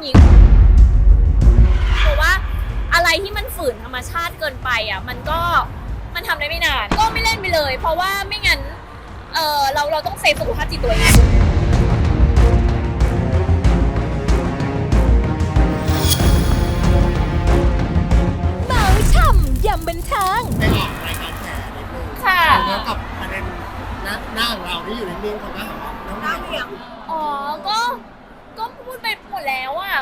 เป็นหญิงเพราะว่าอะไรที่มันฝืนธรรมชาติเกินไปอะ มันก็มันทำได้ไม่นาน ก็ไม่เล่นไปเลย เพราะว่าไม่งั้นเออเราเราต้องเซฟสุขภาพจิตตัวเองเมาช่ำยำบันเทิงได้ออกรายการแฉนิดนึงค่ะแล้วกับประเด็นหน้าหน้าของเราที่อยู่นิ่งๆเขาก็หาว่าน้องเหวี่ยงอ๋อก็ก็พู ดไปหมดแล้วอะ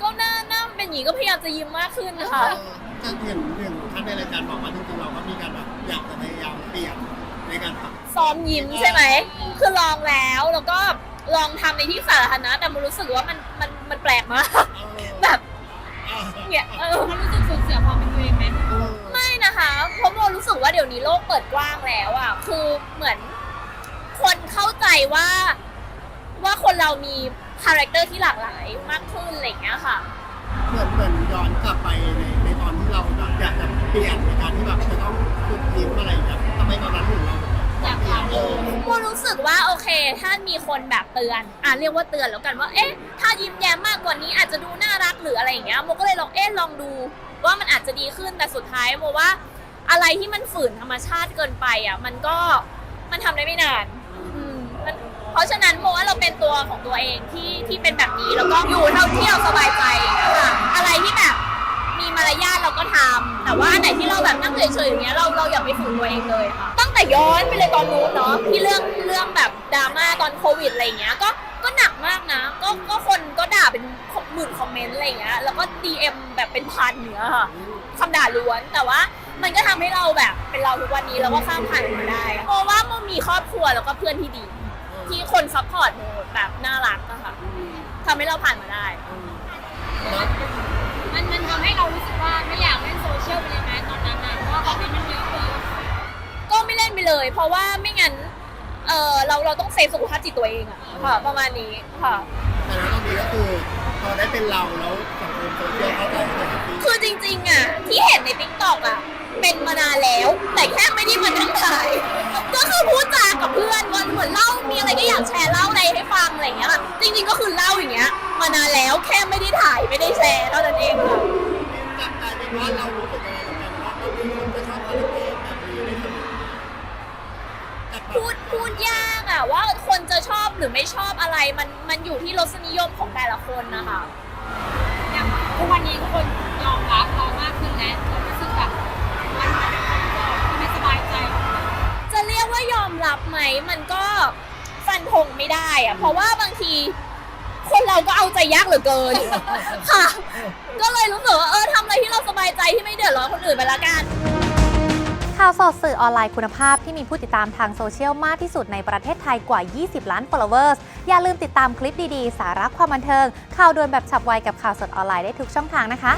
ก็หน้าหน้ามันเป็นอย่างนี้ก็พยายามจะยิ้มมากขึ้นนะคะจะเห็นเรื่องท่านในรายการบอกว่าจริงๆเราก็มีการแบบอยากจะพยายามเปลี่ยนในการทำซ้อมยิ้มใช่ไหม คือลองแล้วแล้วก็ลองทำในที่สาธารณะแต่มันรู้สึกว่ามันมันมันแปลกมากแบบเนี่ยเออรู้สึกสูญเสียความเป็นตัวเองไหมไม่นะคะเพราะโมรู้สึกว่าเดี๋ยวนี้โลกเปิดกว้างแล้วอะคือเหมือนคนเข้าใจว่าว่าคนเรามี คาแรคเตอร์ที่หลากหลายมากขึ้นอะไรอย่างเงี้ยค่ะ เหมือนเหมือนย้อนกลับไปในในตอนที่เราแบบอยากจะเปลี่ยนในการที่แบบจะต้องฝึกยิ้มอะไรอย่างเงี้ยทำไมตอนนั้นถึงเราอยากเปลี่ยนเออโมรู้สึกว่าโอเค ถ้ามีคนแบบเตือน อะเรียกว่าเตือนแล้วกันว่า เอ๊ะ ถ้ายิ้มแย้มมากกว่านี้อาจจะดูน่ารักหรืออะไรอย่างเงี้ยโมก็เลยลองเอ๊ะลองดูว่ามันอาจจะดีขึ้นแต่สุดท้ายโมว่าอะไรที่มันฝืนธรรมชาติเกินไปอะ มันก็มันทำได้ไม่นานอืมมัน เพราะฉะนั้นโมว่าเราเป็นตัวของตัวเองที่ที่เป็นแบบนี้แล้วก็อยู่เท่าที่เราสบายใจนะคะอะไรที่แบบมีมารยาทเราก็ทำแต่ว่าอันไหนที่เราแบบนั่งเฉยๆอย่างเงี้ยเราเราอย่าไปฝืนตัวเองเลยค่ะตั้งแต่ย้อนไปเลยตอนนู้นเนาะที่เรื่องเรื่องแบบดราม่าตอนโควิดอะไรอย่างเงี้ยก็ก็หนักมากนะ ก็ก็คนก็ด่าเป็นหมื่นคอมเมนต์อะไรอย่างเงี้ยแล้วก็ DM แบบเป็นพันเนี้ยค่ะคำด่าล้วนแต่ว่ามันก็ทำให้เราแบบเป็นเราทุกวันนี้แล้วก็ข้ามผ่านมันมาได้ เพราะว่าโมมีครอบครัวแล้วก็เพื่อนที่ดี ที่คนซัพพอร์ตโมแบบน่ารักอะค่ะทำให้เราผ่านมาได้ มันมันทำให้เรารู้สึกว่าไม่อยากเล่นโซเชียลไปเลยไหมตอนนั้นนะเพราะว่าคอมเมนต์มันเยอะเกินก็ไม่เล่นไปเลย เพราะว่าไม่งั้นเออเราเราต้องเซฟสุขภาพจิตตัวเองอะค่ะ ประมาณนี้ค่ะ แต่ณตอนนี้ก็คือพอได้เป็นเราแล้วสังคมโซเชียลเข้าใจเลยครับพี่คือจริงๆอะที่เห็นในทิกตอกอะเป็นมานานแล้ว แต่แค่ไม่ได้มานั่งถ่าย ก็คือพูดจากับเพื่อนวันเหมือนเล่ามีอะไรก็อยากแชร์เล่าอะไรให้ฟังอะไรอย่างเงี้ยค่ะจริงๆก็คือเล่าอย่างเงี้ย มานานแล้วแค่ไม่ได้ถ่ายไม่ได้แชร์เท่านั้นเองค่ะ กลับกลายเป็นว่าเรารู้สึกยังไงกับการว่าเรามีคนก็ชอบคาแรคเตอร์แบบนี้ได้ทำแต่แบบพูดพูดยากอะว่าคนจะชอบหรือไม่ชอบอะไรมันมันอยู่ที่รสนิยมของแต่ละคนนะคะ อย่างทุกวันนี้คนยอมรับเรามากขึ้นแล้วเรารู้สึกแบบมันไม่สบายใจ จะเรียกว่ายอมรับไหมมันก็ ฟันธงไม่ได้อะเพราะว่าบางที คนเราก็เอาใจยากเหลือเกิน ค่ะ ก็เลยรู้สึกว่าเออทำอะไรที่เราสบายใจที่ไม่เดือดร้อนคนอื่นไปละกัน ข่าวสดสื่อออนไลน์คุณภาพที่มีผู้ติดตามทางโซเชียลมากที่สุดในประเทศไทยกว่า 20 ล้าน followers อย่าลืมติดตามคลิปดี ๆ สาระความบันเทิง ข่าวด่วนแบบฉับไวกับข่าวสดออนไลน์ได้ทุกช่องทางนะคะ